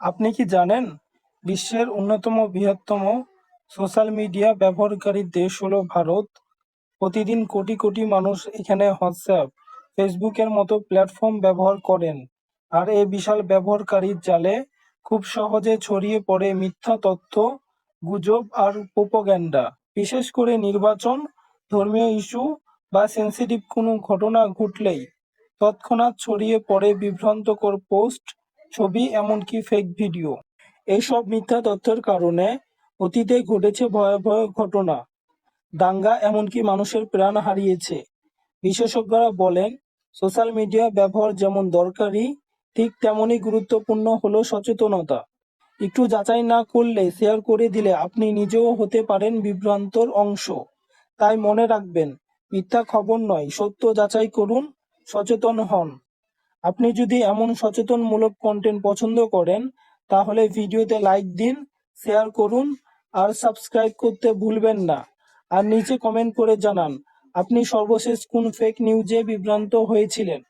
আপনি কি জানেন বিশ্বের অন্যতম বৃহত্তম সোশ্যাল মিডিয়া ব্যবহারকারী দেশ হলো ভারত? প্রতিদিন কোটি কোটি মানুষ এখানে হোয়াটসঅ্যাপ, ফেসবুকের মতো প্ল্যাটফর্ম ব্যবহার করেন। আর এই বিশাল ব্যবহারকারীর জালে খুব সহজে ছড়িয়ে পড়ে মিথ্যা তথ্য, গুজব আর প্রোপাগ্যান্ডা বিশেষ করে নির্বাচন, ধর্মীয় ইস্যু বা সেন্সিটিভ কোনো ঘটনা ঘটলেই তৎক্ষণাৎ ছড়িয়ে পড়ে বিভ্রান্তকর পোস্ট ছবি, এমনকি ফেক ভিডিও এইসব মিথ্যা তথ্যের কারণে অতীতে ঘটেছে ভয়াবহ ঘটনা। দাঙ্গা এমনকি মানুষের প্রাণ হারিয়েছে। বিশেষজ্ঞরা বলেন, সোশ্যাল মিডিয়া ব্যবহার যেমন দরকারি, ঠিক তেমনই গুরুত্বপূর্ণ হলো সচেতনতা। একটু যাচাই না করলে শেয়ার করে দিলে আপনি নিজেও হতে পারেন বিভ্রান্তর অংশ। তাই মনে রাখবেন, মিথ্যা খবর নয়, সত্য যাচাই করুন, সচেতন হন। আপনি যদি এমন সচেতনমূলক কন্টেন্ট পছন্দ করেন, তাহলে ভিডিওতে লাইক দিন শেয়ার করুন, আর সাবস্ক্রাইব করতে ভুলবেন না। আর নিচে কমেন্ট করে জানান, আপনি সর্বশেষ কোন ফেক নিউজে বিভ্রান্ত হয়েছিলেন?